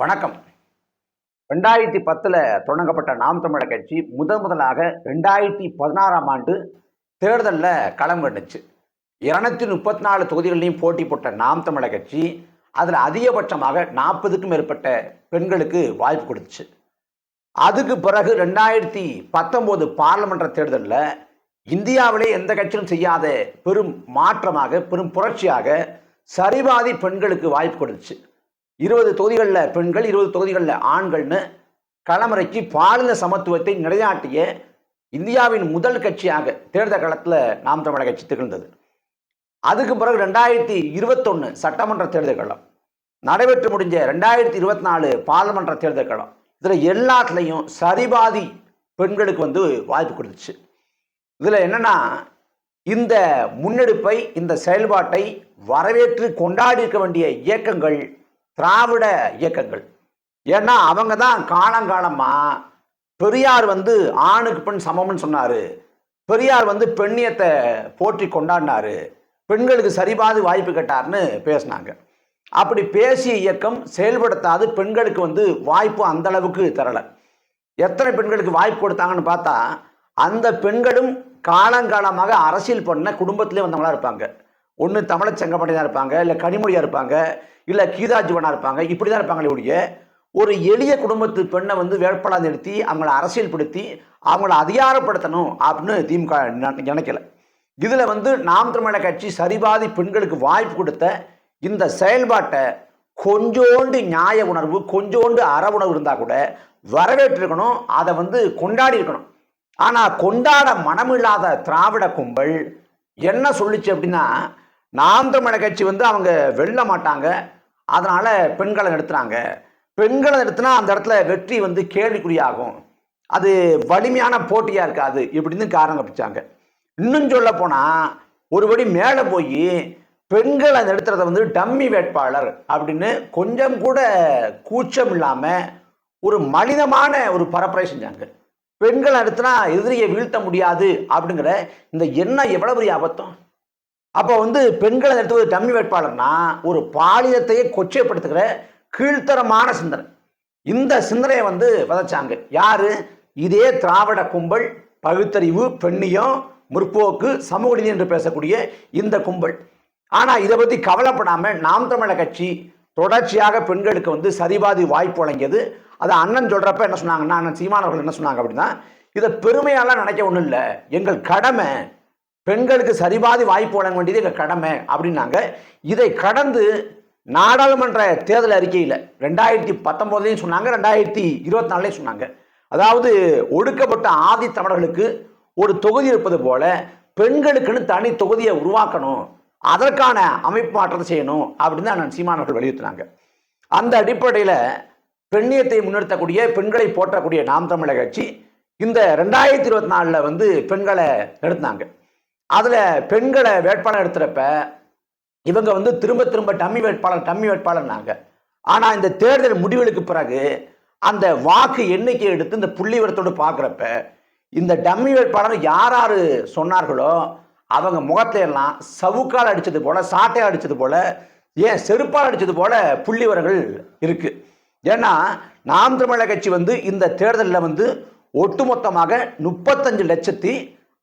வணக்கம். ரெண்டாயிரத்தி பத்தில் தொடங்கப்பட்ட நாம் தமிழர் கட்சி முதன் முதலாக ரெண்டாயிரத்தி பதினாறாம் ஆண்டு தேர்தலில் களம் கண்டுச்சு இருநூத்தி முப்பத்தி நாலு தொகுதிகளிலையும் போட்டி போட்ட நாம் தமிழர் கட்சி அதில் அதிகபட்சமாக நாற்பதுக்கும் மேற்பட்ட பெண்களுக்கு வாய்ப்பு கொடுத்துச்சு. அதுக்கு பிறகு ரெண்டாயிரத்தி பத்தொம்போது பாராளுமன்ற தேர்தலில் இந்தியாவிலே எந்த கட்சியும் செய்யாத பெரும் மாற்றமாக பெரும் புரட்சியாக சரிபாதி பெண்களுக்கு வாய்ப்பு கொடுத்துச்சு. இருபது தொகுதிகளில் பெண்கள் இருபது தொகுதிகளில் ஆண்கள்னு களமிறக்கி பாலின சமத்துவத்தை நிலைநாட்டிய இந்தியாவின் முதல் கட்சியாக தேர்தல் களத்தில் நாம் தமிழக கட்சி திகழ்ந்தது. அதுக்கு பிறகு ரெண்டாயிரத்தி இருபத்தொன்று சட்டமன்ற தேர்தல் களம் நடைபெற்று முடிஞ்ச ரெண்டாயிரத்தி இருபத்தி நாலு பாராளுமன்ற தேர்தல் களம் இதில் எல்லாத்துலேயும் சரிபாதி பெண்களுக்கு வந்து வாய்ப்பு கொடுத்துச்சு. இதில் என்னென்னா இந்த முன்னெடுப்பை இந்த செயல்பாட்டை வரவேற்று கொண்டாடி இருக்க வேண்டிய இயக்கங்கள் திராவிட இயக்கங்கள். ஏன்னா அவங்க தான் காலங்காலமாக பெரியார் வந்து ஆணுக்கு பெண் சமம்னு சொன்னார். பெரியார் வந்து பெண்ணியத்தை போற்றி கொண்டாடினாரு. பெண்களுக்கு சரிபாது வாய்ப்பு கேட்டார்னு பேசினாங்க. அப்படி பேசிய இயக்கம் செயல்படுத்தாது பெண்களுக்கு வந்து வாய்ப்பு அந்த அளவுக்கு தரலை. எத்தனை பெண்களுக்கு வாய்ப்பு கொடுத்தாங்கன்னு பார்த்தா அந்த பெண்களும் காலங்காலமாக அரசியல் பண்ண குடும்பத்திலே வந்தவங்களா இருப்பாங்க. ஒன்று தமிழச் செங்கப்பட்டையாக இருப்பாங்க இல்லை கனிமொழியாக இருப்பாங்க இல்லை கீதாஜீவனாக இருப்பாங்க இப்படி தான் இருப்பாங்களே ஒழிய ஒரு எளிய குடும்பத்து பெண்ணை வந்து வேட்பாளர் நிறுத்தி அவங்கள அரசியல்படுத்தி அவங்கள அதிகாரப்படுத்தணும் அப்படின்னு திமுக நினைக்கல. இதில் வந்து நாம் தமிழக கட்சி சரிபாதி பெண்களுக்கு வாய்ப்பு கொடுத்த இந்த செயல்பாட்டை கொஞ்சோண்டு நியாய உணர்வு கொஞ்சோண்டு அற உணர்வு இருந்தால் கூட வரவேற்றிருக்கணும் அதை வந்து கொண்டாடி இருக்கணும். ஆனால் கொண்டாட மனமில்லாத திராவிட கும்பல் என்ன சொல்லுச்சு அப்படின்னா நாம் தமிழர் கட்சி வந்து அவங்க வெல்ல மாட்டாங்க. அதனால் பெண்களை நிறுத்துறாங்க. பெண்களை நிறுத்தினா அந்த இடத்துல வெற்றி வந்து கேள்விக்குறியாகும். அது வலிமையான போட்டியாக இருக்காது. இப்படின்னு காரணம் கப்பிச்சாங்க இன்னும் சொல்ல போனால் ஒருபடி மேலே போய் பெண்களை நிறுத்துறத வந்து டம்மி வேட்பாளர் அப்படின்னு கொஞ்சம் கூட கூச்சம் இல்லாமல் ஒரு மனிதமான ஒரு பரப்புரை செஞ்சாங்க. பெண்களை நிறுத்தினா எதிரியை வீழ்த்த முடியாது அப்படிங்கிற இந்த எண்ணம் எவ்வளவு பெரிய அபத்தம் அப்போ வந்து பெண்களை நிறுத்துவது டம்மி வேட்பாளர்னா ஒரு பாலியத்தையே கொச்சைப்படுத்துகிற கீழ்த்தரமான சிந்தனை. இந்த சிந்தனையை வந்து விதைச்சாங்க. யாரு? இதே திராவிட கும்பல் பகுத்தறிவு பெண்ணியம் முற்போக்கு சமூக நீதி என்று பேசக்கூடிய இந்த கும்பல். ஆனால் இதை பற்றி கவலைப்படாமல் நாம் தமிழர் கட்சி தொடர்ச்சியாக பெண்களுக்கு வந்து சரிபாதி வாய்ப்பு வழங்கியது. அது அண்ணன் சொல்கிறப்ப என்ன சொன்னாங்கன்னா அண்ணன் சீமானவர்கள் என்ன சொன்னாங்க அப்படின்னா இதை பெருமையாலாம் நினைக்க ஒன்றும் இல்லை. எங்கள் கடமை பெண்களுக்கு சரிபாதி வாய்ப்பு வழங்க வேண்டியது எங்கள் கடமை அப்படின்னாங்க. இதை கடந்து நாடாளுமன்ற தேர்தல் அறிக்கையில் ரெண்டாயிரத்தி பத்தொம்போதுலையும் சொன்னாங்க ரெண்டாயிரத்தி இருபத்தி நாலுலையும் சொன்னாங்க. அதாவது ஒடுக்கப்பட்ட ஆதி தமிழர்களுக்கு ஒரு தொகுதி இருப்பது போல பெண்களுக்குன்னு தனி தொகுதியை உருவாக்கணும் அதற்கான அமைப்பு மாற்றத்தை செய்யணும் அப்படின்னு அண்ணன் சீமானவர்கள் வலியுறுத்தினாங்க. அந்த அடிப்படையில் பெண்ணியத்தை முன்னிறுத்தக்கூடிய பெண்களை போற்றக்கூடிய நாம் தமிழக கட்சி இந்த ரெண்டாயிரத்தி இருபத்தி நாலில் வந்து பெண்களை நிறுத்தினாங்க அதில் பெண்களை வேட்பாளர் எடுத்துறப்ப இவங்க வந்து திரும்ப திரும்ப டம்மி வேட்பாளர் டம்மி வேட்பாளர்னாங்க. ஆனால் இந்த தேர்தல் முடிவுகளுக்கு பிறகு அந்த வாக்கு எண்ணிக்கை எடுத்து இந்த புள்ளிவரத்தோடு பார்க்குறப்ப இந்த டம்மி வேட்பாளர் யார் யார் சொன்னார்களோ அவங்க முகத்தை எல்லாம் சவுக்கால் அடித்தது போல சாட்டையால் அடித்தது போல ஏன் செருப்பால் அடித்தது போல புள்ளிவரங்கள் இருக்கு. ஏன்னா நாம் தமிழக கட்சி வந்து இந்த தேர்தலில் வந்து ஒட்டுமொத்தமாக முப்பத்தஞ்சு லட்சத்தி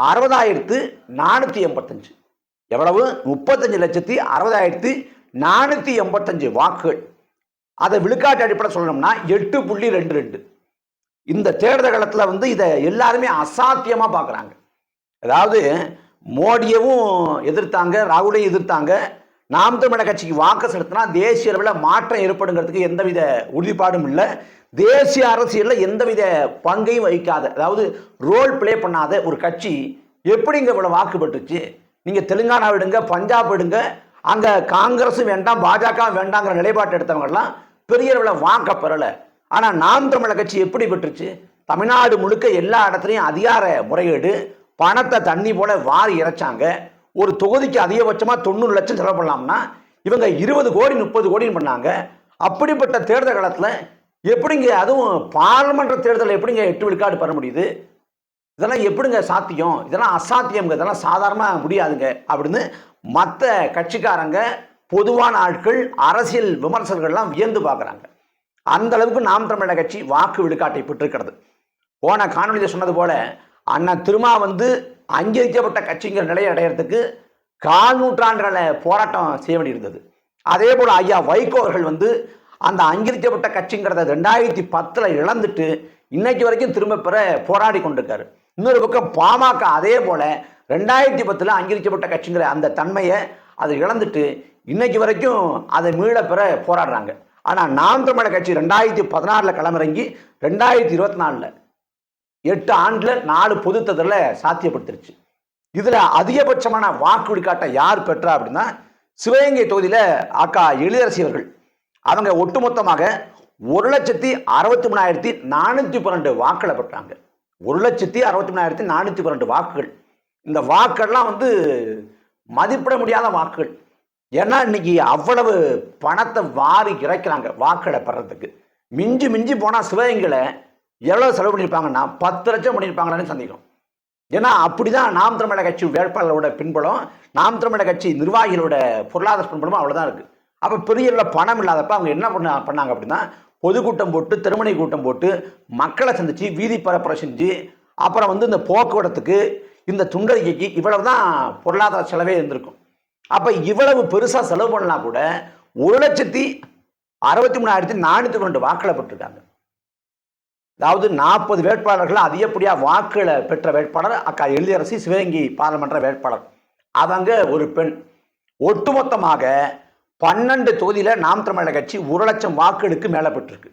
அறுபதாயிரத்து நானூற்றி எண்பத்தஞ்சு. எவ்வளவு? முப்பத்தஞ்சு லட்சத்தி அறுபதாயிரத்தி நானூற்றி எண்பத்தஞ்சு வாக்குகள். அதை விழுக்காட்டு அடிப்படை சொல்லணும்னா எட்டு புள்ளி ரெண்டு ரெண்டு. இந்த தேர்தல் காலத்தில் வந்து இதை எல்லாருமே அசாத்தியமாக பார்க்குறாங்க. அதாவது மோடியவும் எதிர்த்தாங்க ராகுலையும் எதிர்த்தாங்க நாம் தமிழர் கட்சிக்கு வாக்கு செலுத்தினா தேசிய அளவில் மாற்றம் ஏற்படுங்கிறதுக்கு எந்தவித உறுதிப்பாடும் இல்லை. தேசிய அரசியலில் எந்தவித பங்கையும் வகிக்காத அதாவது ரோல் ப்ளே பண்ணாத ஒரு கட்சி எப்படிங்க இவ்வளோ வாக்கு பெற்றுச்சு? நீங்கள் தெலுங்கானா விடுங்க பஞ்சாப் விடுங்க அங்கே காங்கிரஸும் வேண்டாம் பாஜக வேண்டாங்கிற நிலைப்பாட்டை எடுத்தவங்கெல்லாம் பெரிய அளவில் வாக்க பெறலை. ஆனால் நாம் தமிழர் கட்சி எப்படி பெற்றுச்சு? தமிழ்நாடு முழுக்க எல்லா இடத்துலையும் அதிகார முறையீடு பணத்தை தண்ணி போல வாரி இறைச்சாங்க. ஒரு தொகுதிக்கு அதிகபட்சமாக தொண்ணூறு லட்சம் செலவு பண்ணலாம்னா இவங்க இருபது கோடி முப்பது கோடின்னு பண்ணாங்க. அப்படிப்பட்ட தேர்தல் காலத்தில் எப்படிங்க அதுவும் பாராளுமன்ற தேர்தலில் எப்படிங்க எட்டு விழுக்காடு பெற முடியுது? இதெல்லாம் எப்படிங்க சாத்தியம்? இதெல்லாம் அசாத்தியம்ங்க. இதெல்லாம் சாதாரணமாக முடியாதுங்க. அப்படின்னு மற்ற கட்சிக்காரங்க பொதுவான ஆட்கள் அரசியல் விமர்சகர்கள்லாம் வியந்து பார்க்குறாங்க. அந்த அளவுக்கு நாம் தமிழக கட்சி வாக்கு விழுக்காட்டை பெற்றிருக்கிறது. போன காணொலியில் சொன்னது போல அண்ணன் திருமா வந்து அங்கீகரிக்கப்பட்ட கட்சிங்கிற நிலையை அடையிறதுக்கு கால் நூற்றாண்டுகளை போராட்டம் செய்ய வேண்டியிருந்தது. அதே போல் ஐயா வைகோ அவர்கள் வந்து அந்த அங்கீகரிக்கப்பட்ட கட்சிங்கிறத ரெண்டாயிரத்தி பத்தில் இழந்துட்டு இன்னைக்கு வரைக்கும் திரும்ப பெற போராடி கொண்டிருக்காரு. இன்னொரு பக்கம் பாமக அதே போல் ரெண்டாயிரத்தி பத்தில் அங்கீகரிக்கப்பட்ட கட்சிங்கிற அந்த தன்மையை அதை இழந்துட்டு இன்னைக்கு வரைக்கும் அதை மீள பெற போராடுறாங்க. ஆனால் நாம் தமிழக கட்சி ரெண்டாயிரத்தி பதினாறில் களமிறங்கி ரெண்டாயிரத்தி இருபத்தி நாலில் எட்டு ஆண்டில் நாலு பொது தேர்தலில் சாத்தியப்படுத்திருச்சு. இதில் அதிகபட்சமான வாக்கு விழுக்காட்டை யார் பெற்றா அப்படின்னா சிவகங்கை தொகுதியில் அக்கா எழிலரசி அவர்கள். அவங்க ஒட்டுமொத்தமாக ஒரு லட்சத்தி அறுபத்தி மூணாயிரத்தி நானூற்றி பன்னெண்டு வாக்களை பெற்றாங்க. ஒரு லட்சத்தி அறுபத்தி மூணாயிரத்தி நானூற்றி பன்னெண்டு வாக்குகள். இந்த வாக்கெல்லாம் வந்து மதிப்பிட முடியாத வாக்குகள். ஏன்னா இன்னைக்கு அவ்வளவு பணத்தை வாரி இறைக்கிறாங்க வாக்களை பெறத்துக்கு மிஞ்சி மிஞ்சி போனால் சிவகங்கையில் எவ்வளோ செலவு பண்ணியிருப்பாங்கன்னா பத்து லட்சம் பண்ணியிருப்பாங்களான்னு சந்தேகம். ஏன்னா அப்படி தான் நாம் தமிழக கட்சி வேட்பாளரோட பின்புலம் நாம் தமிழக கட்சி நிர்வாகிகளோட பொருளாதார பின்புலமும் அவ்வளோதான் இருக்குது அப்போ பெரிய அளவில் பணம் இல்லாதப்ப அவங்க என்ன பண்ண பண்ணாங்க அப்படின்னா பொதுக்கூட்டம் போட்டு திருமணி கூட்டம் போட்டு மக்களை சந்தித்து வீதி பரப்புரை செஞ்சு அப்புறம் வந்து இந்த போக்குவரத்துக்கு இந்த துண்டறிக்கைக்கு இவ்வளவு தான் பொருளாதார செலவே இருந்திருக்கும். அப்போ இவ்வளவு பெருசாக செலவு பண்ணலாம் கூட ஒரு லட்சத்தி அறுபத்தி மூணாயிரத்தி நானூற்றி ரெண்டு வாக்களை பெற்றிருக்காங்க அதாவது நாற்பது வேட்பாளர்கள் அதிகப்படியாக வாக்குகளை பெற்ற வேட்பாளர் அக்கா எழுதியரசி சிவகங்கி பாராளுமன்ற வேட்பாளர். அவங்க ஒரு பெண். ஒட்டுமொத்தமாக பன்னெண்டு தொகுதியில் நாம் தமிழக கட்சி ஒரு லட்சம் வாக்குகளுக்கு மேலே பெற்றிருக்கு.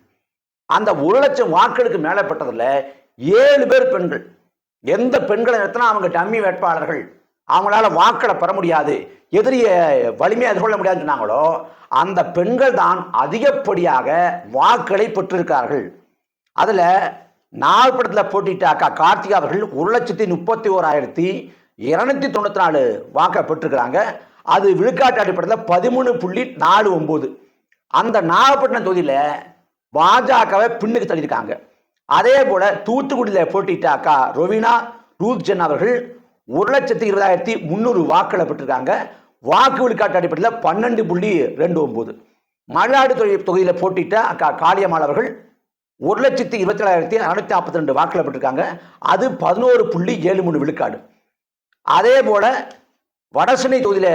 அந்த ஒரு லட்சம் வாக்குகளுக்கு மேலே பெற்றதில் ஏழு பேர் பெண்கள். எந்த பெண்களை நிறுத்தினா அவங்க டம்மி வேட்பாளர்கள்? அவங்களால வாக்களை பெற முடியாது. எதிரியை வலிமையை எதிர்கொள்ள முடியாதுன்னு சொன்னாங்களோ அந்த பெண்கள் தான் அதிகப்படியாக வாக்களை பெற்றிருக்கார்கள் அதில் நாலு படத்தில் போட்டிட்டாக்கா கார்த்திகா அவர்கள் ஒரு லட்சத்தி முப்பத்தி ஓராயிரத்தி இரநூத்தி தொண்ணூற்றி நாலு வாக்கை பெற்றுக்கிறாங்க அது விழுக்காட்டு அடிப்படையில் பதிமூணு புள்ளி நாலு ஒம்பது அந்த நாகப்பட்டினம் தொகுதியில் பாஜகவை பின்னுக்கு தள்ளியிருக்காங்க. அதே போல் தூத்துக்குடியில் போட்டிட்ட அக்கா ரொவினா ரூத் ஜென் அவர்கள் ஒரு லட்சத்தி இருபதாயிரத்தி முந்நூறு வாக்களை பெற்றிருக்காங்க. வாக்கு விழுக்காட்டு அடிப்படையில் பன்னெண்டு புள்ளி ரெண்டு ஒம்பது மயிலாடுதுறை தொகுதியில் போட்டிட்ட அக்கா காளியம்மாள் அவர்கள் ஒரு லட்சத்தி இருபத்தி ஏழாயிரத்தி நானூற்றி நாற்பத்தி ரெண்டு வாக்கில் பெற்றிருக்காங்க. அது பதினோரு புள்ளி ஏழு மூணு விழுக்காடு. அதே போல் வடசென்னை தொகுதியில்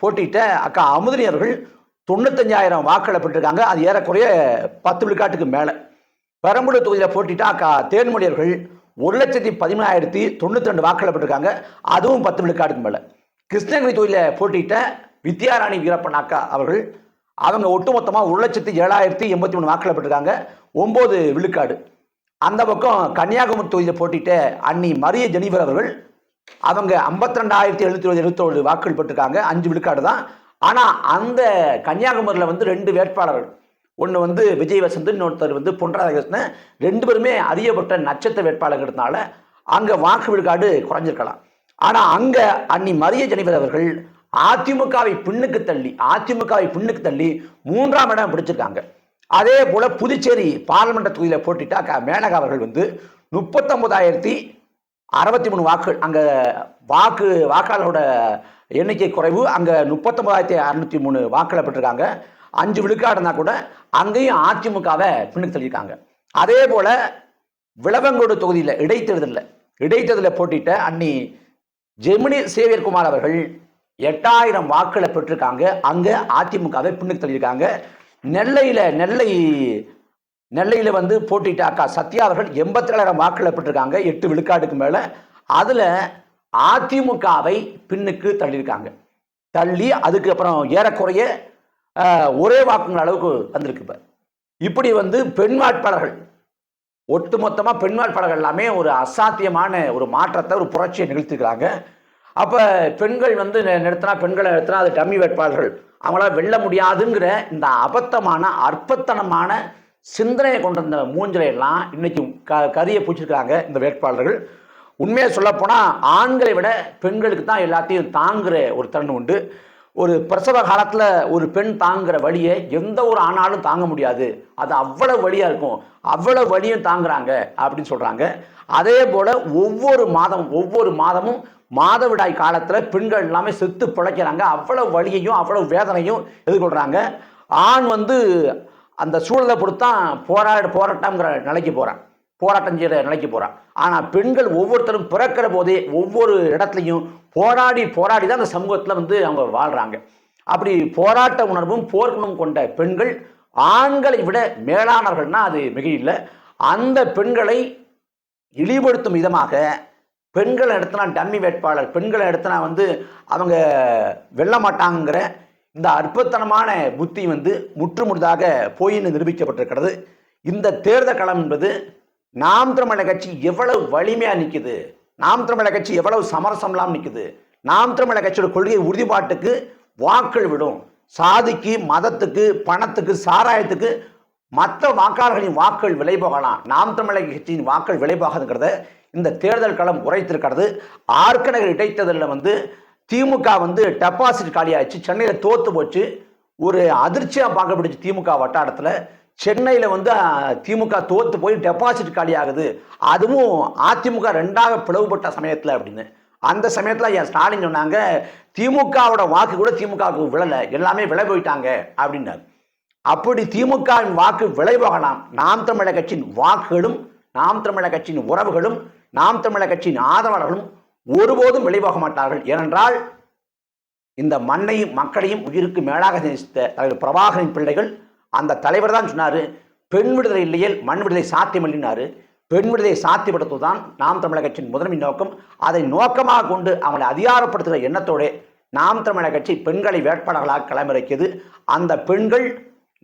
போட்டியிட்ட அக்கா அமுதினி அவர்கள் தொண்ணூத்தஞ்சாயிரம் வாக்களை பெற்றிருக்காங்க. அது ஏறக்குறைய பத்து விழுக்காட்டுக்கு மேலே. பெரம்பலூர் தொகுதியில் போட்டிட்ட அக்கா தேன்மொழி அவர்கள் ஒரு லட்சத்தி பதிமூணாயிரத்தி தொண்ணூற்றி ரெண்டு வாக்களை பெற்றிருக்காங்க. அதுவும் பத்து விழுக்காட்டுக்கு மேலே. கிருஷ்ணகிரி தொகுதியில் போட்டியிட்ட வித்யாராணி வீரப்பன் அக்கா அவர்கள் அவங்க ஒட்டுமொத்தமாக ஒரு லட்சத்தி ஏழாயிரத்தி எண்பத்தி மூணு வாக்கில் பெற்றிருக்காங்க. ஒம்பது விழுக்காடு. அந்த பக்கம் கன்னியாகுமரி தொகுதியில் போட்டிட்டு அன்னி மரிய ஜெனிபர் அவர்கள் அவங்க ஐம்பத்தி ரெண்டாயிரத்தி எழுநூத்தி இருபது எழுபத்தோடு வாக்குகள் பெற்றிருக்காங்க. அஞ்சு விழுக்காடு தான். ஆனால் அந்த கன்னியாகுமரியில் வந்து ரெண்டு வேட்பாளர்கள். ஒன்று வந்து விஜய் வசந்த் இன்னொருத்தர் வந்து பொன் ராதாகிருஷ்ணன் ரெண்டு பேருமே அதிகப்பட்ட நட்சத்திர வேட்பாளர்கள்னால அங்கே வாக்கு விழுக்காடு குறைஞ்சிருக்கலாம். ஆனால் அங்கே அன்னி மரிய ஜெனிபர் அவர்கள் அதிமுகவை பின்னுக்கு தள்ளி அதிமுகவை பின்னுக்கு தள்ளி மூன்றாம் இடம் பிடிச்சிருக்காங்க அதே போல புதுச்சேரி பாராளுமன்ற தொகுதியில் போட்டிட்டா மேனகா அவர்கள் வந்து முப்பத்தொன்பதாயிரத்தி அறுபத்தி மூணு வாக்குகள் அங்கே வாக்கு வாக்காளரோட எண்ணிக்கை குறைவு அங்கே முப்பத்தொன்பதாயிரத்தி அறுநூத்தி மூணு வாக்களை பெற்றிருக்காங்க. அஞ்சு விழுக்காடுனா கூட அங்கேயும் அதிமுகவை பின்னுக்கு தள்ளியிருக்காங்க. அதே போல விளவங்கோடு தொகுதியில் இடைத்தேர்தலில் இடைத்தேர்தலில் போட்டிட்ட அன்னி ஜெமினி சேவியர்குமார் அவர்கள் எட்டாயிரம் வாக்களை பெற்றிருக்காங்க. அங்கே அதிமுகவை பின்னுக்கு தள்ளியிருக்காங்க. நெல்லையில் நெல்லை நெல்லையில் வந்து போட்டிட்ட அக்கா சத்யா அவர்கள் எண்பத்தி ஏழாயிரம் வாக்களை பெற்றிருக்காங்க எட்டு விழுக்காட்டுக்கு மேலே. அதில் அதிமுகவை பின்னுக்கு தள்ளியிருக்காங்க. தள்ளி அதுக்கப்புறம் ஏறக்குறைய ஒரே வாக்குங்கள் அளவுக்கு வந்திருக்கு இப்போ. இப்படி வந்து பெண் வாட்பாளர்கள் ஒட்டுமொத்தமாக பெண் வாட்பாளர்கள் எல்லாமே ஒரு அசாத்தியமான ஒரு மாற்றத்தை ஒரு புரட்சியை நிகழ்த்திருக்கிறாங்க அப்போ பெண்கள் வந்து நிறுத்தினா பெண்களை நிறுத்தினா அது டம்மி வேட்பாளர்கள். அவங்களால வெல்ல முடியாதுங்கிற இந்த அபத்தமான அற்பத்தனமான சிந்தனையை கொண்ட இந்த மூஞ்சலையெல்லாம் இன்னைக்கு க கதியை பூச்சிருக்காங்க இந்த வேட்பாளர்கள். உண்மையை சொல்லப்போனால் ஆண்களை விட பெண்களுக்கு தான் எல்லாத்தையும் தாங்குகிற ஒரு தருணம் உண்டு. ஒரு பிரசவ காலத்தில் ஒரு பெண் தாங்குகிற வழியை எந்த ஒரு ஆணாலும் தாங்க முடியாது. அது அவ்வளோ வழியாக இருக்கும். அவ்வளோ வழியும் தாங்குறாங்க அப்படின்னு சொல்கிறாங்க அதே போல் ஒவ்வொரு மாதமும் ஒவ்வொரு மாதமும் மாதவிடாய் காலத்தில் பெண்கள் எல்லாமே செத்து பிழைக்கிறாங்க. அவ்வளவு வழியையும் அவ்வளவு வேதனையும் எதிர்கொள்கிறாங்க ஆண் வந்து அந்த சூழலை பொறுத்தான் போராட போராட்டங்கிற நிலைக்கு போகிறான் போராட்டம் செய்கிற நிலைக்கு போகிறான் ஆனால் பெண்கள் ஒவ்வொருத்தரும் பிறக்கிற போதே ஒவ்வொரு இடத்துலையும் போராடி போராடி தான் அந்த சமூகத்தில் வந்து அவங்க வாழ்கிறாங்க அப்படி போராட்ட உணர்வும் போர்க்குணம் கொண்ட பெண்கள் ஆண்களை விட மேலானவர்கள்னால் அது மிகையில்லை. இல்லை அந்த பெண்களை இழிபடுத்தும் விதமாக பெண்களை எடுத்தனா டம்மி வேட்பாளர். பெண்களை எடுத்தனா வந்து அவங்க வெல்ல மாட்டாங்கிற இந்த அற்புதத்தனமான புத்தி வந்து முற்றுமுழுதாக போயின்னு நிரூபிக்கப்பட்டிருக்கிறது. இந்த தேர்தல் களம் என்பது நாம் தமிழக கட்சி எவ்வளவு வலிமையாக நிற்குது நாம் தமிழக கட்சி எவ்வளவு சமரசம்லாம் நிற்குது நாம் தமிழக கட்சியோட கொள்கை உறுதிப்பாட்டுக்கு வாக்கள் விடும். சாதிக்கு மதத்துக்கு பணத்துக்கு சாராயத்துக்கு மற்ற வாக்காளர்களின் வாக்கள் விலை போகலாம். நாம் தமிழக கட்சியின் வாக்கள் விலை போகாதுங்கிறத இந்த தேர்தல் களம் உரைத்திருக்கிறது. ஆர்கனகர் இடைத்தேர்தலில் வந்து திமுக வந்து டெபாசிட் காலியாச்சு சென்னையில் தோத்து போச்சு. ஒரு அதிர்ச்சியாக பார்க்கப்படுச்சு திமுக வட்டாரத்தில். சென்னையில் வந்து திமுக தோத்து போய் டெபாசிட் காலியாகுது. அதுவும் அதிமுக ரெண்டாக பிளவுபட்ட சமயத்தில் அப்படின்னு. அந்த சமயத்தில் என் ஸ்டாலின் சொன்னாங்க திமுகவோட வாக்கு கூட திமுகவுக்கு விழலை. எல்லாமே விலை போயிட்டாங்க. அப்படின்னார். அப்படி திமுகவின் வாக்கு விளைவாகலாம். நாம் தமிழக கட்சியின் வாக்குகளும் நாம் தமிழக கட்சியின் உறவுகளும் நாம் தமிழக கட்சியின் ஆதரவாளர்களும் ஒருபோதும் விளைவாக மாட்டார்கள். ஏனென்றால் இந்த மண்ணையும் மக்களையும் உயிருக்கு மேலாக நேசித்த தலைவர் பிரபாகரின் பிள்ளைகள் அந்த தலைவர் தான் சொன்னார் பெண் விடுதலை இல்லையில் மண் விடுதலை சாத்தியமில்லினார் பெண் விடுதலை சாத்தியப்படுத்துவதுதான் நாம் தமிழக கட்சியின் முதன்மை நோக்கம். அதை நோக்கமாக கொண்டு அவங்களை அதிகாரப்படுத்துகிற எண்ணத்தோடு நாம் தமிழக கட்சி பெண்களை வேட்பாளர்களாக களமிறக்கியது. அந்த பெண்கள்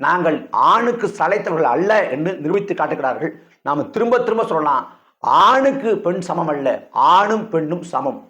நாங்கள் ஆணுக்கு சளைத்தவர்கள் அல்ல என்று நிரூபித்து காட்டுகிறார்கள். நாம் திரும்ப திரும்ப சொல்லலாம். ஆணுக்கு பெண் சமம் அல்ல. ஆணும் பெண்ணும் சமம்.